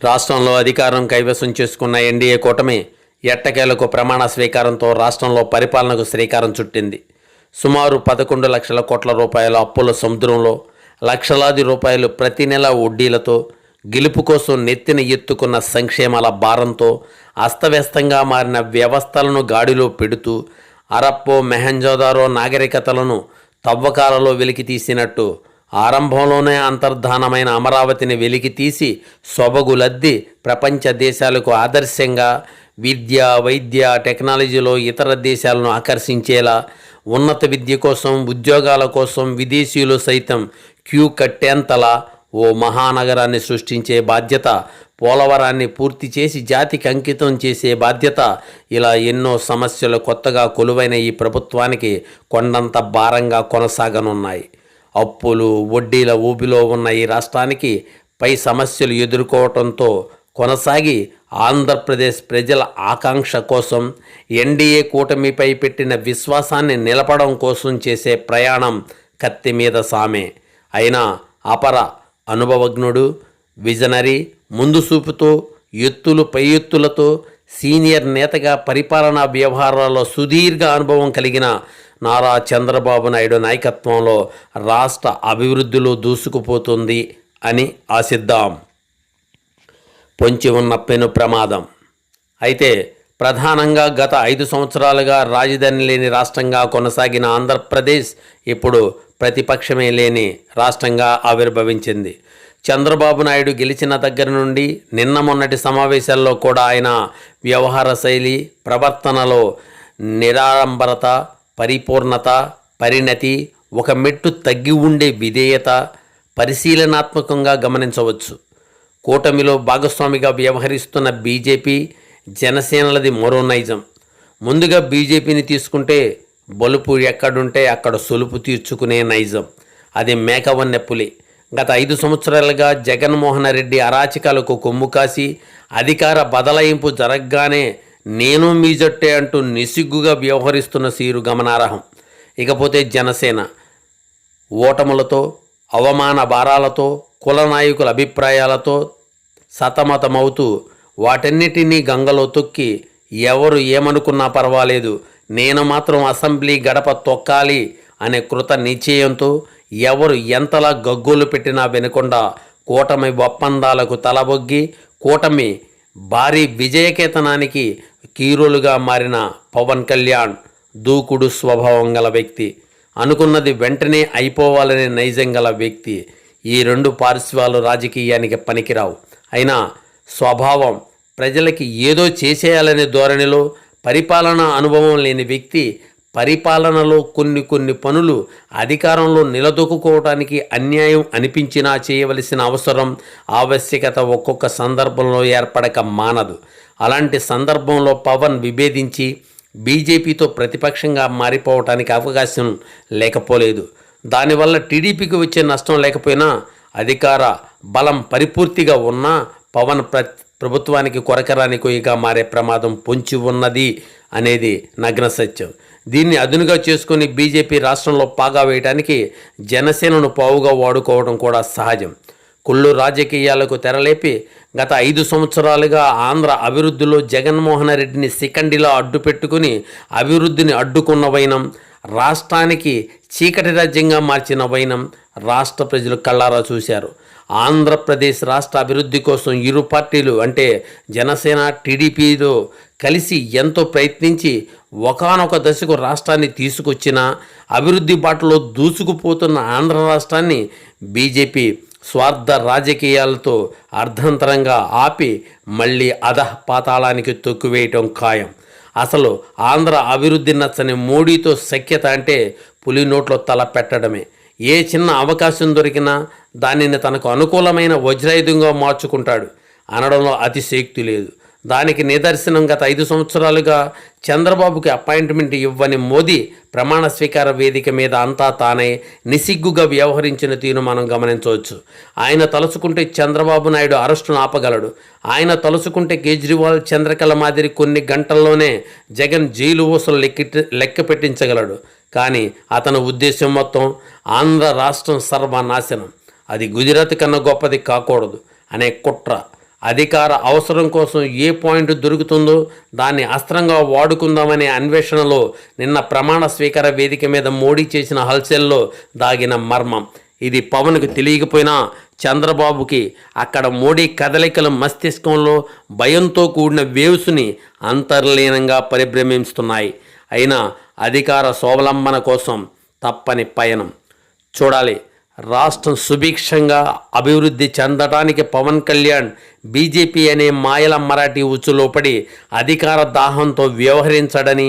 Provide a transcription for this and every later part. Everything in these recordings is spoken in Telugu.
రాష్ట్రంలో అధికారం కైవసం చేసుకున్న ఎన్డీఏ కూటమి ఎట్టకేలకు ప్రమాణ స్వీకారంతో రాష్ట్రంలో పరిపాలనకు శ్రీకారం చుట్టింది. సుమారు పదకొండు లక్షల కోట్ల రూపాయల అప్పుల సముద్రంలో లక్షలాది రూపాయలు ప్రతి నెల వడ్డీలతో గెలుపు కోసం నెత్తిన ఎత్తుకున్న సంక్షేమాల భారంతో అస్తవ్యస్తంగా మారిన వ్యవస్థలను గాడిలో పెడుతూ అరప్పో మెహంజోదారో నాగరికతలను తవ్వకాలలో వెలికి తీసినట్టు ఆరంభంలోనే అంతర్ధానమైన అమరావతిని వెలికి తీసి సొబగులద్ది ప్రపంచ దేశాలకు ఆదర్శంగా విద్య వైద్య టెక్నాలజీలో ఇతర దేశాలను ఆకర్షించేలా ఉన్నత విద్య కోసం ఉద్యోగాల కోసం విదేశీయులు సైతం క్యూ కట్టేంతలా ఓ మహానగరాన్ని సృష్టించే బాధ్యత పోలవరాన్ని పూర్తి చేసి జాతికి అంకితం చేసే బాధ్యత ఇలా ఎన్నో సమస్యలు కొత్తగా కొలువైన ఈ ప్రభుత్వానికి కొండంత భారంగా కొనసాగనున్నాయి. అప్పులు వడ్డీల ఊబిలో ఉన్న ఈ రాష్ట్రానికి పై సమస్యలు ఎదుర్కోవటంతో కొనసాగి ఆంధ్రప్రదేశ్ ప్రజల ఆకాంక్ష కోసం ఎన్డీఏ కూటమిపై పెట్టిన విశ్వాసాన్ని నిలపడం కోసం చేసే ప్రయాణం కత్తి మీద సామే. అయినా అపర అనుభవజ్ఞుడు విజనరీ ముందు చూపుతో ఎత్తులు పై ఎత్తులతో సీనియర్ నేతగా పరిపాలనా వ్యవహారాల్లో సుదీర్ఘ అనుభవం కలిగిన నారా చంద్రబాబు నాయుడు నాయకత్వంలో రాష్ట్ర అభివృద్ధిలో దూసుకుపోతుంది అని ఆశిద్దాం. పొంచి ఉన్న పెను ప్రమాదం. అయితే ప్రధానంగా గత ఐదు సంవత్సరాలుగా రాజధాని లేని రాష్ట్రంగా కొనసాగిన ఆంధ్రప్రదేశ్ ఇప్పుడు ప్రతిపక్షమే లేని రాష్ట్రంగా ఆవిర్భవించింది. చంద్రబాబు నాయుడు గెలిచిన దగ్గర నుండి నిన్న మొన్నటి సమావేశాల్లో కూడా ఆయన వ్యవహార శైలి ప్రవర్తనలో నిరాడంబరత పరిపూర్ణత పరిణతి ఒక మెట్టు తగ్గి ఉండే విధేయత పరిశీలనాత్మకంగా గమనించవచ్చు. కూటమిలో భాగస్వామిగా వ్యవహరిస్తున్న బీజేపీ జనసేనలది మరో నైజం. ముందుగా బీజేపీని తీసుకుంటే బలుపు ఎక్కడుంటే అక్కడ సొలుపు తీర్చుకునే నైజం. అది మేకవన్నె పులి. గత ఐదు సంవత్సరాలుగా జగన్మోహన్ రెడ్డి అరాచకాలకు కొమ్ము కాసి అధికార బదలాయింపు జరగగానే నేను మీ జట్టే అంటూ నిసిగ్గుగా వ్యవహరిస్తున్న సీరు గమనార్హం. ఇకపోతే జనసేన ఓటములతో అవమాన భారాలతో కుల నాయకుల అభిప్రాయాలతో సతమతమవుతూ వాటన్నిటినీ గంగలో తొక్కి ఎవరు ఏమనుకున్నా పర్వాలేదు. నేను మాత్రం అసెంబ్లీ గడప తొక్కాలి అనే కృత నిశ్చయంతో ఎవరు ఎంతలా గగ్గోలు పెట్టినా వినకుండా కూటమి ఒప్పందాలకు తలబొగ్గి కూటమి భారీ విజయకేతనానికి కీరోలుగా మారిన పవన్ కళ్యాణ్ దూకుడు స్వభావం గల వ్యక్తి. అనుకున్నది వెంటనే అయిపోవాలనే నైజం గల వ్యక్తి. ఈ రెండు పార్శ్వాలు రాజకీయానికి పనికిరావు. అయినా స్వభావం ప్రజలకి ఏదో చేసేయాలనే ధోరణిలో పరిపాలనా అనుభవం లేని వ్యక్తి పరిపాలనలో కొన్ని కొన్ని పనులు అధికారంలో నిలదొక్కుకోవటానికి అన్యాయం అనిపించినా చేయవలసిన అవసరం ఆవశ్యకత ఒక్కొక్క సందర్భంలో ఏర్పడక మానదు. అలాంటి సందర్భంలో పవన్ విభేదించి బీజేపీతో ప్రతిపక్షంగా మారిపోవటానికి అవకాశం లేకపోలేదు. దానివల్ల టీడీపీకి వచ్చే నష్టం లేకపోయినా అధికార బలం పరిపూర్తిగా ఉన్నా పవన్ ప్రభుత్వానికి కొరకరాని కొయ్యగా మారే ప్రమాదం పొంచి ఉన్నది అనేది నగ్న సత్యం దీన్ని అదునుగా చేసుకుని బీజేపీ రాష్ట్రంలో పాగా వేయడానికి జనసేనను పావుగా వాడుకోవడం కూడా సహజం. కుళ్ళు రాజకీయాలకు తెరలేపి గత ఐదు సంవత్సరాలుగా ఆంధ్ర అభివృద్ధిలో జగన్మోహన్ రెడ్డిని సికండిలో అడ్డుపెట్టుకుని అభివృద్ధిని అడ్డుకున్న వైనం రాష్ట్రానికి చీకటి రాజ్యంగా మార్చిన వైనం రాష్ట్ర ప్రజలు కళ్ళారా చూశారు. ఆంధ్రప్రదేశ్ రాష్ట్ర అభివృద్ధి కోసం ఇరు పార్టీలు అంటే జనసేన టీడీపీతో కలిసి ఎంతో ప్రయత్నించి ఒకానొక దశకు రాష్ట్రాన్ని తీసుకొచ్చిన అభివృద్ధి బాటలో దూసుకుపోతున్న ఆంధ్ర రాష్ట్రాన్ని బీజేపీ స్వార్థ రాజకీయాలతో అర్ధంతరంగా ఆపి మళ్ళీ అధః పాతాళానికి తొక్కువేయటం ఖాయం. అసలు ఆంధ్ర అభివృద్ధి నచ్చని మోడీతో సఖ్యత అంటే పులి నోట్లో తల పెట్టడమే. ఏ చిన్న అవకాశం దొరికినా దానిని తనకు అనుకూలమైన వజ్రాయుధంగా మార్చుకుంటాడు. అనడంలో అతిశక్తి లేదు. దానికి నిదర్శనం గత ఐదు సంవత్సరాలుగా చంద్రబాబుకి అపాయింట్మెంట్ ఇవ్వని మోదీ ప్రమాణ స్వీకార వేదిక మీద అంతా తానే నిసిగ్గుగా వ్యవహరించిన తీరు మనం గమనించవచ్చు. ఆయన తలుచుకుంటే చంద్రబాబు నాయుడు అరెస్టును ఆపగలడు. ఆయన తలుచుకుంటే కేజ్రీవాల్ చంద్రకళ మాదిరి కొన్ని గంటల్లోనే జగన్ జైలు ఊసలు లెక్కి లెక్క పెట్టించగలడు. కానీ అతని ఉద్దేశం మొత్తం ఆంధ్ర రాష్ట్రం సర్వనాశనం. అది గుజరాత్ కన్నా గొప్పది కాకూడదు. అనే కుట్ర. అధికార అవసరం కోసం ఏ పాయింట్ దొరుకుతుందో దాన్ని అస్త్రంగా వాడుకుందామనే అన్వేషణలో నిన్న ప్రమాణ స్వీకార వేదిక మీద మోడీ చేసిన హల్చల్లో దాగిన మర్మం. ఇది పవన్కు తెలియకపోయినా చంద్రబాబుకి అక్కడ మోడీ కదలికల మస్తిష్కంలో భయంతో కూడిన వేవ్స్ని అంతర్లీనంగా పరిభ్రమిస్తున్నాయి. అయినా అధికార స్వావలంబన కోసం తప్పని పయనం. చూడాలి. రాష్ట్రం సుభిక్షంగా అభివృద్ధి చెందడానికి పవన్ కళ్యాణ్ బీజేపీ అనే మాయల మరాఠీ ఉచ్చులోపడి అధికార దాహంతో వ్యవహరించడని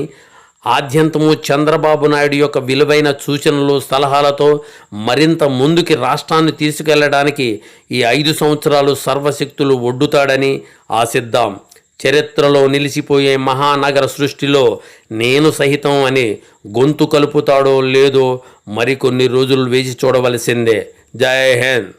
ఆద్యంతము చంద్రబాబు నాయుడు యొక్క విలువైన సూచనలు సలహాలతో మరింత ముందుకి రాష్ట్రాన్ని తీసుకెళ్ళడానికి ఈ ఐదు సంవత్సరాలు సర్వశక్తులు ఒడ్డుతాడని ఆశిద్దాం. చరిత్రలో నిలిచిపోయే మహానగర సృష్టిలో నేను సహితం అని గొంతు కలుపుతాడో లేదో మరికొన్ని రోజులు వేచి చూడవలసిందే. జై హింద్.